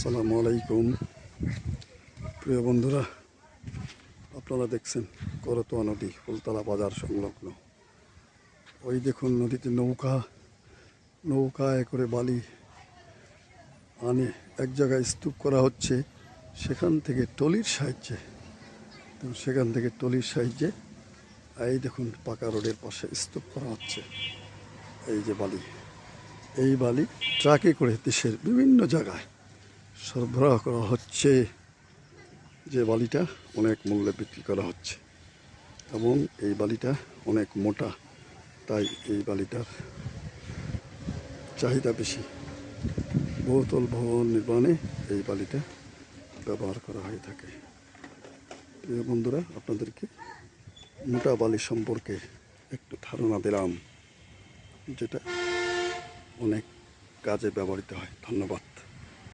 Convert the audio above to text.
আসসালামু আলাইকুম। প্রিয় বন্ধুরা, আপনারা দেখছেন করতোয়া নদী, ফুলতলা বাজার সংলগ্ন। ওই দেখুন নদীতে নৌকা, নৌকায় করে বালি আনে এক জায়গায় স্তূপ করা হচ্ছে, সেখান থেকে টলির সাহায্যে। সেখান থেকে টলির সাহায্যে এই দেখুন পাকা রোডের পাশে স্তূপ করা হচ্ছে, এই যে বালি। এই বালি ট্রাকে করে দেশের বিভিন্ন জায়গায় সরবরাহ করা হচ্ছে যে বালিটা অনেক মূল্যে বিক্রি করা হচ্ছে এবং এই বালিটা অনেক মোটা, তাই এই বালিটার চাহিদা বেশি। বহুতল ভবন নির্মাণে এই বালিটা ব্যবহার করা হয়ে থাকে। প্রিয় বন্ধুরা, আপনাদেরকে মোটা বালি সম্পর্কে একটু ধারণা দিলাম, যেটা অনেক কাজে ব্যবহৃত হয়। ধন্যবাদ।